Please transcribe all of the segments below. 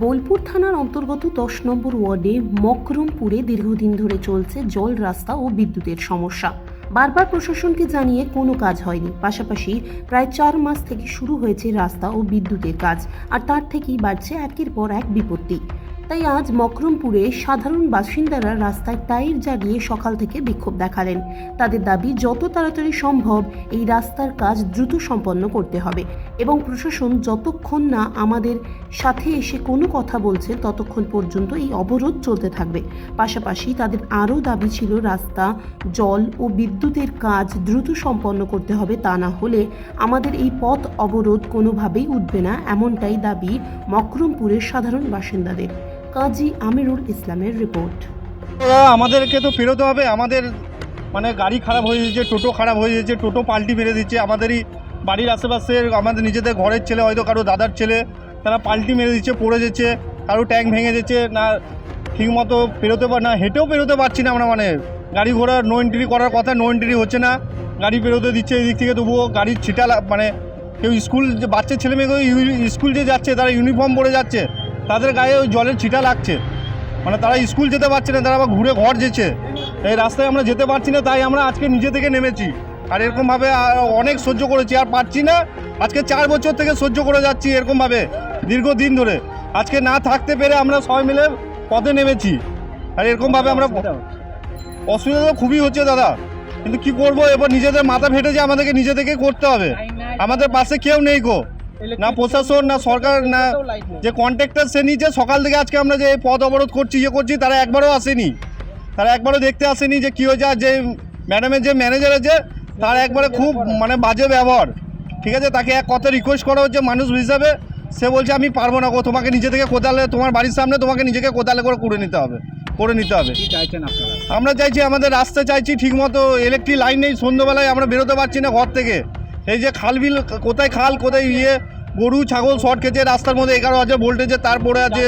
বোলপুর থানার অন্তর্গত দশ নম্বর ওয়ার্ডে মকরমপুরে দীর্ঘদিন ধরে চলছে জল রাস্তা ও বিদ্যুতের সমস্যা। বারবার প্রশাসনকে জানিয়ে কোনো কাজ হয়নি। পাশাপাশি প্রায় চার মাস থেকে শুরু হয়েছে রাস্তা ও বিদ্যুতের কাজ আর তার থেকেই বাড়ছে একের পর এক বিপত্তি। তাই আজ মকরমপুরে সাধারণ বাসিন্দারা রাস্তায় টাইর জ্বালিয়ে সকাল থেকে বিক্ষোভ দেখালেন। তাদের দাবি, যত তাড়াতাড়ি সম্ভব এই রাস্তার কাজ দ্রুত সম্পন্ন করতে হবে এবং প্রশাসন যতক্ষণ না আমাদের সাথে এসে কোনো কথা বলছে, ততক্ষণ পর্যন্ত এই অবরোধ চলতে থাকবে। পাশাপাশি তাদের আরও দাবি ছিল, রাস্তা, জল ও বিদ্যুতের কাজ দ্রুত সম্পন্ন করতে হবে, তা না হলে আমাদের এই পথ অবরোধ কোনোভাবেই উঠবে না। এমনটাই দাবি মকরমপুরের সাধারণ বাসিন্দাদের। কাজী আমিরুল ইসলামের রিপোর্ট। আমাদেরকে তো ফেরোতে হবে, আমাদের মানে গাড়ি খারাপ হয়ে যাচ্ছে টোটো খারাপ হয়ে যাচ্ছে টোটো পাল্টি মেরে দিচ্ছে, আমাদেরই বাড়ির আশেপাশের আমাদের নিজেদের ঘরের ছেলে, হয়তো কারও দাদার ছেলে, তারা পাল্টি মেরে দিচ্ছে, পড়ে যাচ্ছে, কারও ট্যাঙ্ক ভেঙে যাচ্ছে, না ঠিকমতো পেরোতে পার না হেঁটেও পেরোতে পারছি না আমরা মানে গাড়ি ঘোড়া নো এন্ট্রি করার কথা নো এন্ট্রি হচ্ছে না, গাড়ি পেরোতে দিচ্ছে এই দিক থেকে, তবুও গাড়ির ছিটা মানে কেউ স্কুল যে, বাচ্চা ছেলে ইউ- স্কুল যে যাচ্ছে, তারা ইউনিফর্ম পরে যাচ্ছে তাদের গায়ে ওই জলের ছিটা লাগছে। মানে তারা স্কুল যেতে পারছে না, তারা আবার ঘুরে ঘর যেছে। এই রাস্তায় আমরা যেতে পারছি না, তাই আমরা আজকে নিজে থেকে নেমেছি। আর এরকমভাবে অনেক সহ্য করেছি, আর পারছি না। আজকে চার বছর থেকে সহ্য করে যাচ্ছি এরকমভাবে, দীর্ঘদিন ধরে। আজকে না থাকতে পেরে আমরা সবাই মিলে পথে নেমেছি। আর এরকমভাবে আমরা অসুবিধা তো খুবই হচ্ছে দাদা। কিন্তু কি করব, এবার নিজেদের মাথা ফেটে যে আমাদেরকে নিজে থেকে করতে হবে। আমাদের পাশে কেউ নেই গো। না প্রশাসন না সরকার না যে কন্ট্রাক্টর সে নিচে সকাল থেকে আজকে আমরা যে এই পথ অবরোধ করছি ইয়ে করছি তারা একবারও আসেনি। তারা একবারও দেখতে আসেনি যে কী হয়েছে আর যে ম্যাডামের যে ম্যানেজার আছে তার একবারে খুব মানে বাজে ব্যবহার। ঠিক আছে? তাকে এক কথা রিকোয়েস্ট করা হচ্ছে মানুষ হিসাবে। সে বলছে আমি পারব না গো তোমাকে নিজে থেকে কোদালে তোমার বাড়ির সামনে তোমাকে নিজেকে কোদালে করে করে নিতে হবে করে নিতে হবে। আমরা চাইছি আমাদের রাস্তা চাইছি ঠিকমতো ইলেকট্রিক লাইন নেই সন্ধ্যাবেলায় আমরা বেরোতে পারছি না ঘর থেকে। এই যে খাল বিল কোথায় খাল কোথায় ইয়ে? গরু ছাগল শর্ট খেয়েছে রাস্তার মধ্যে এগারো হাজার ভোল্টেজে তার পড়ে আছে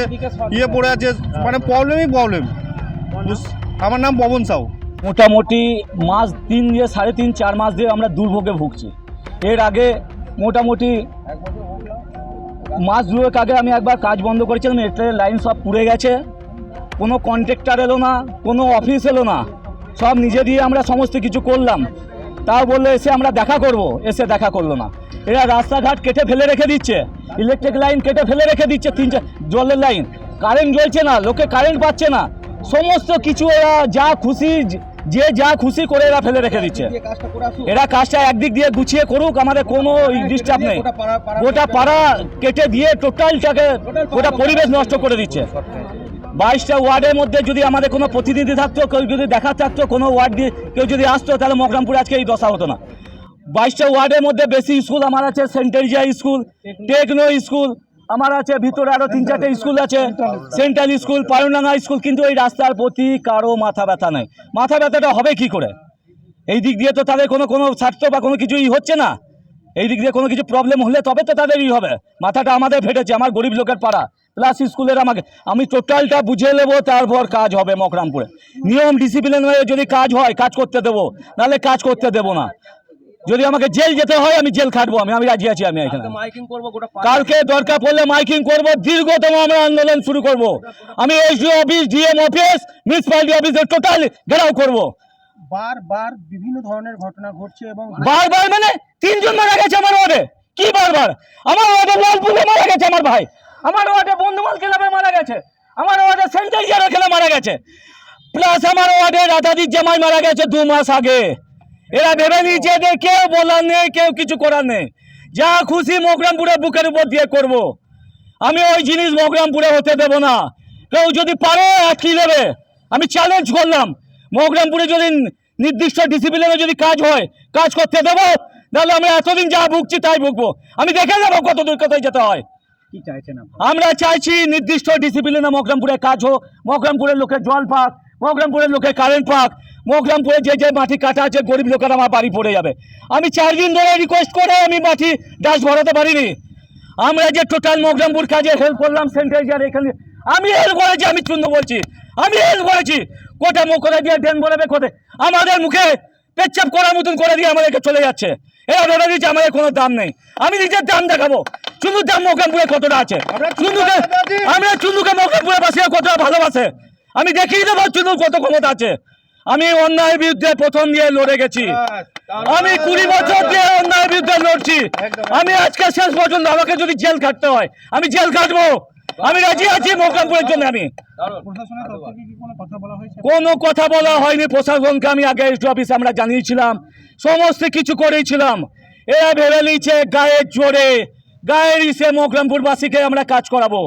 ইয়ে পড়ে আছে মানে প্রবলেমই প্রবলেম আমার নাম পবন সাউ। মোটামুটি মাস তিন দিয়ে সাড়ে তিন চার মাস দিয়ে আমরা দুর্ভোগে ভুগছি। এর আগে মোটামুটি মাস দুয়েক আগে আমি একবার কাজ বন্ধ করেছিলাম এটার লাইন সব পুড়ে গেছে। কোনো কন্ট্রাক্টর এলো না কোনো অফিস এলো না। সব নিজে দিয়ে আমরা সমস্ত কিছু করলাম। তাও বলল, এসে আমরা দেখা করব। এসে দেখা করল না। এরা রাস্তাঘাট কেটে ফেলে রেখে দিচ্ছে। ইলেকট্রিক লাইন কেটে ফেলে রেখে দিচ্ছে তিন চার জলের লাইন কারেন্ট জ্বলছে না, লোকে কারেন্ট পাচ্ছে না। সমস্ত কিছু এরা যা খুশি, যে যা খুশি করে এরা ফেলে রেখে দিচ্ছে। এরা কাজটা একদিক দিয়ে গুছিয়ে করুক, আমাদের কোনো ডিস্টার্ব নেই। গোটা পাড়া কেটে দিয়ে টোটালটাকে গোটা পরিবেশ নষ্ট করে দিচ্ছে। বাইশটা ওয়ার্ডের মধ্যে যদি আমাদের কোনো প্রতিনিধি থাকতো, কেউ যদি দেখা থাকতো, কোনো ওয়ার্ড দিয়ে কেউ যদি আসতো, তাহলে মকরামপুরে আজকে এই দশা হতো না। বাইশটা ওয়ার্ডের মধ্যে বেশি স্কুল আমার আছে সেন্টারিজা স্কুল, টেকনো স্কুল, আমার আছে, ভিতরে আরও তিন চারটে স্কুল আছে, সেন্ট্রাল স্কুল পায়ুনাঙ্গা স্কুল, কিন্তু এই রাস্তার প্রতি কারও মাথা ব্যথা নেই। মাথা ব্যথাটা হবে কি করে? এই দিক দিয়ে তো তাদের কোনো কোনো স্বার্থ বা কোনো কিছুই হচ্ছে না। এই দিক দিয়ে কোনো কিছু প্রবলেম হলে তবে তো তাদেরই হবে। মাথাটা আমাদের ফেটেছে, আমার গরিব লোকের পাড়া। প্লাস স্কুলের আমাকে আমি টোটালটা বুঝে নেব তারপর কাজ হবে মকরামপুরে। নিয়ম ডিসিপ্লিন হয়ে যদি কাজ হয় কাজ করতে দেবো। নাহলে কাজ করতে দেবো না। যদি আমাকে জেল যেতে হয় আমি জেল খাটবো আমি আমি রাজি আছি আমি এখানে। মাইকিং করব গোটা কালকে দরকার পড়লে মাইকিং করব দীর্ঘতম আমরা আন্দোলন শুরু করব। আমি SDO office DM office municipality অফিসের টোটাল ঘেরাও করব। বারবার বিভিন্ন ধরনের ঘটনা ঘটছে এবং বারবার মানে তিনজন মারা গেছে আমার ওয়ার্ডে। কি বারবার আমার ওয়ার্ডে লালপুরে মারা গেছে আমার ভাই। আমার ওয়ার্ডে বন্ধুমাল ক্লাবে মারা গেছে। আমার ওয়ার্ডে সেন্ট্রাল জিয়ারা খেলে মারা গেছে। প্লাস আমার ওয়ার্ডে রাধাদির জামাই মারা গেছে দু মাস আগে। এরা ভেবে নিয়েছে যে কেউ বলার নেই, কেউ কিছু করার নেই। যা খুশি মকরামপুরের বুকের উপর দিয়ে করব। আমি ওই জিনিস মকরামপুরে হতে দেব না। কেউ যদি পারে আটকে দেবে আমি চ্যালেঞ্জ করলাম। মকরামপুরে যদি নির্দিষ্ট ডিসিপ্লিনে যদি কাজ হয়, কাজ করতে দেবো, তাহলে আমরা এতদিন যা ভুগছি তাই ভুগবো। আমি দেখে যাব কত দূর কোথায় যেতে হয়। আমরা চাইছি নির্দিষ্ট ডিসিপ্লিনে মকরামপুরে কাজ হোক, মকরামপুরের লোকের জল পাক, মকরামপুরের লোকের কারেন্ট পাক, মকরামপুরে যে যে মাটি কাটা আছে, গরিব লোকের আমার বাড়ি পড়ে যাবে। আমি চার দিন ধরে রিকোয়েস্ট করে আমি মাটি ডাস ভরাতে পারিনি। আমরা যে টোটাল মকরামপুর কাজে হেল্প করলাম সেন্ট্রাল এখানে, আমি হেল্প করেছি, আমি চুন্দ বলছি, আমি হেল্প করেছি। কোটা মুখ করে দিয়ে ড্রেন ভরাবে কোথায়? আমাদের মুখে পেচ্ছাপ করার মতন করে দিয়ে আমাদেরকে চলে যাচ্ছে। দিচ্ছে আমাদের কোনো দাম নেই। আমি নিজের দাম দেখাবো। চুনুর দাম মোকামপুরে কতটা আছে। আমরা মোকামপুরে বাসিয়ে কতটা ভালোবাসে? আমি দেখিয়ে দেবো চুনুর কত ক্ষমতা আছে। আমি অন্যায়ের বিরুদ্ধে প্রথম দিয়ে লড়ে গেছি। আমি কুড়ি বছর দিয়ে অন্যায়ের বিরুদ্ধে লড়ছি। আমি আজকে শেষ পর্যন্ত আমাকে যদি জেল কাটতে হয় আমি জেল কাটবো আমি রাজি আছি মোকামপুরের জন্য আমি। প্রশাসনের তরফ থেকে কি কোনো কথা বলা হয়েছে? কোনো কথা বলা হয়নি। প্রশাসনকে আমি আগে অফিসে আমরা জানিয়েছিলাম। সমস্ত কিছু করেছিলাম। এরা ভেবে নিচ্ছে গায়ের জোরে গায়ের ইসে মোগ্রামপুরবাসীকে আমরা কাজ করাবো।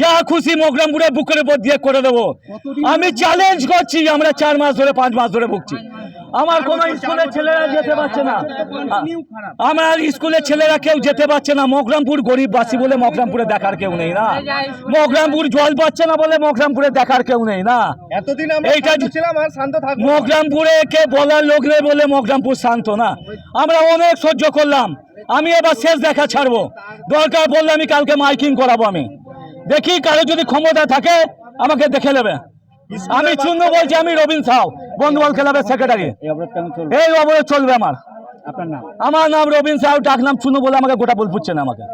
যা খুশি মকরামপুরে বুকের উপর দিয়ে করে দেবো। আমি চ্যালেঞ্জ করছি আমরা চার মাস ধরে পাঁচ মাস ধরে ভুগছি। আমার কোনো স্কুলের ছেলেরা যেতে পারছে না। আমার স্কুলের ছেলেরা কেউ যেতে পারছে না। মকরামপুর গরিববাসী বলে মকরামপুরে দেখার কেউ নেই না। মকরামপুর জল পাচ্ছে না বলে মকরামপুরে দেখার কেউ নেই না। এতদিন এইটা- মকরামপুরে কে বলার লোক নেই বলে মকরামপুর শান্ত না। আমরা অনেক সহ্য করলাম। আমি এবার শেষ দেখা ছাড়বো। দরকার পড়লে আমি কালকে মাইকিং করাবো আমি। দেখি কারও যদি ক্ষমতা থাকে আমাকে দেখে নেবে। আমি চুন্দ বলছি আমি রবীন সাউ বন্ধুবল ক্লাবের সেক্রেটারি এই অবরোধ চলবে? আমার। আপনার নাম? আমার নাম রবীন সাউ ডাক নাম চুনু বলে আমাকে গোটা বল পুচ্ছে না আমাকে।